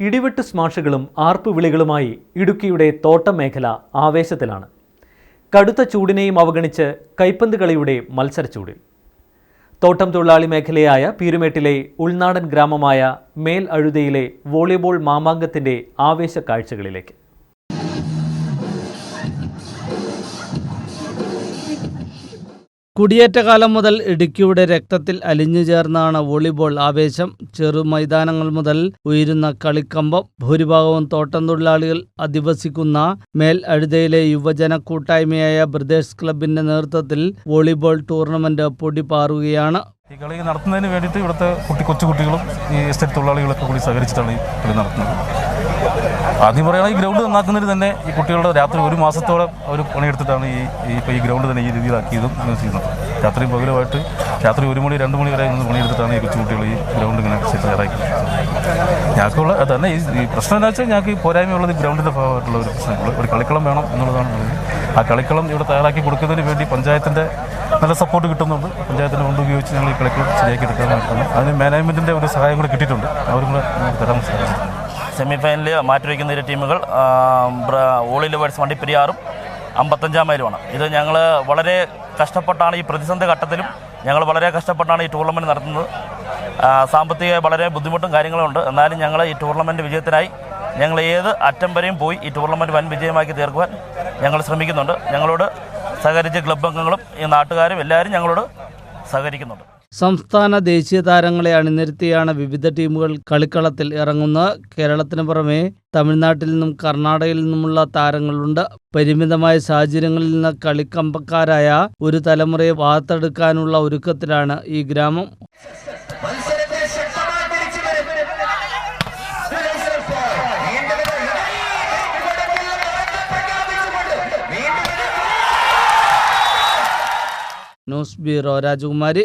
ഇടിവെട്ട് സ്മാഷുകളും ആർപ്പുവിളികളുമായി ഇടുക്കിയുടെ തോട്ടം മേഖല ആവേശത്തിലാണ്. കടുത്ത ചൂടിനെയും അവഗണിച്ച് കൈപ്പന്ത് കളിയുടെ മത്സരച്ചൂടിൽ തോട്ടം തൊഴിലാളി മേഖലയായ പീരുമേട്ടിലെ ഉൾനാടൻ ഗ്രാമമായ മേൽ അഴുതയിലെ വോളിബോൾ മാമാങ്കത്തിന്റെ ആവേശ കാഴ്ചകളിലേക്ക്. കുടിയേറ്റകാലം മുതൽ ഇടുക്കിയുടെ രക്തത്തിൽ അലിഞ്ഞു ചേർന്നാണ് വോളിബോൾ ആവേശം. ചെറു മൈതാനങ്ങൾ മുതൽ ഉയരുന്ന കളിക്കമ്പം ഭൂരിഭാഗവും തോട്ടം തൊഴിലാളികൾ അധിവസിക്കുന്ന മേൽ അഴുതയിലെ യുവജന കൂട്ടായ്മയായ ബ്രദേഴ്സ് ക്ലബിന്റെ നേതൃത്വത്തിൽ വോളിബോൾ ടൂർണമെന്റ് പൊടിപാറുകയാണ്. ഈ കളി നടത്തുന്നതിന് വേണ്ടിയിട്ട് ഇവിടുത്തെ കുട്ടി കൊച്ചുകുട്ടികളും ഈ എസ്റ്റേറ്റ് തൊഴിലാളികളൊക്കെ കൂടി സഹകരിച്ചിട്ടാണ് ഈ കളി നടത്തുന്നത്. ആദ്യം പറയുകയാണെങ്കിൽ ഈ ഗ്രൗണ്ട് നന്നാക്കുന്നതിന് തന്നെ ഈ കുട്ടികളുടെ രാത്രി ഒരു മാസത്തോളം അവർ പണിയെടുത്തിട്ടാണ് ഈ ഇപ്പോൾ ഈ ഗ്രൗണ്ട് തന്നെ ഈ രീതിയിലാക്കിയതും ചെയ്യുന്നത്. രാത്രിയും പകലുമായിട്ട് രാത്രി ഒരു മണി രണ്ട് മണി വരെ നിന്ന് പണിയെടുത്തിട്ടാണ് ഈ കൊച്ചു കുട്ടികൾ ഈ ഗ്രൗണ്ട് ഇങ്ങനെ തയ്യാറാക്കി ഞങ്ങൾക്കുള്ള തന്നെ ഈ പ്രശ്നം എന്താ വെച്ചാൽ ഞങ്ങൾക്ക് പോരായ്മയുള്ളത് ഗ്രൗണ്ടിന്റെ ഭാഗമായിട്ടുള്ള ഒരു പ്രശ്നങ്ങൾ ഒരു കളിക്കളം വേണം എന്നുള്ളതാണ്. ആ കളിക്കളം ഇവിടെ തയ്യാറാക്കി കൊടുക്കുന്നതിന് വേണ്ടി പഞ്ചായത്തിന്റെ നല്ല സപ്പോർട്ട് കിട്ടുന്നുണ്ട്. പഞ്ചായത്തിന്റെ ഫണ്ട് ഉപയോഗിച്ച് ഞങ്ങൾ ഈ കളിക്കളം ശരിയാക്കി എടുക്കാനായിട്ടാണ് അതിന് മാനേജ്മെന്റിന്റെ ഒരു സഹായം കൂടെ കിട്ടിയിട്ടുണ്ട്. അവരും കൂടെ തരാൻ സാധിക്കും. സെമി ഫൈനലിൽ മാറ്റിവെക്കുന്ന ഇരു ടീമുകൾ ഓളി ലിവേഴ്സ് വണ്ടിപ്പെരിയാറും അമ്പത്തഞ്ചാം മൈലുമാണ്. ഇത് ഞങ്ങൾ വളരെ കഷ്ടപ്പെട്ടാണ് ഈ പ്രതിസന്ധി ഘട്ടത്തിലും ഞങ്ങൾ വളരെ കഷ്ടപ്പെട്ടാണ് ഈ ടൂർണമെന്റ് നടത്തുന്നത്. സാമ്പത്തിക വളരെ ബുദ്ധിമുട്ടും കാര്യങ്ങളും ഉണ്ട്. എന്നാലും ഞങ്ങൾ ഈ ടൂർണമെന്റ് വിജയത്തിനായി ഞങ്ങൾ ഏത് അറ്റം വരെയും പോയി ഈ ടൂർണമെന്റ് വൻ വിജയമാക്കി തീർക്കുവാൻ ഞങ്ങൾ ശ്രമിക്കുന്നുണ്ട്. ഞങ്ങളോട് സഹകരിച്ച ക്ലബ് അംഗങ്ങളും ഈ നാട്ടുകാരും എല്ലാവരും ഞങ്ങളോട് സഹകരിക്കുന്നുണ്ട്. സംസ്ഥാന ദേശീയ താരങ്ങളെ അണിനിരത്തിയാണ് വിവിധ ടീമുകൾ കളിക്കളത്തിൽ ഇറങ്ങുന്നത് കേരളത്തിന് പുറമെ തമിഴ്നാട്ടിൽ നിന്നും കർണാടകയിൽ നിന്നുമുള്ള താരങ്ങളുണ്ട്. പരിമിതമായ സാഹചര്യങ്ങളിൽ നിന്ന് കളിക്കമ്പക്കാരായ ഒരു തലമുറയെ വാർത്തെടുക്കാനുള്ള ഒരുക്കത്തിലാണ് ഈ ഗ്രാമം. ന്യൂസ് ബ്യൂറോ രാജകുമാരി.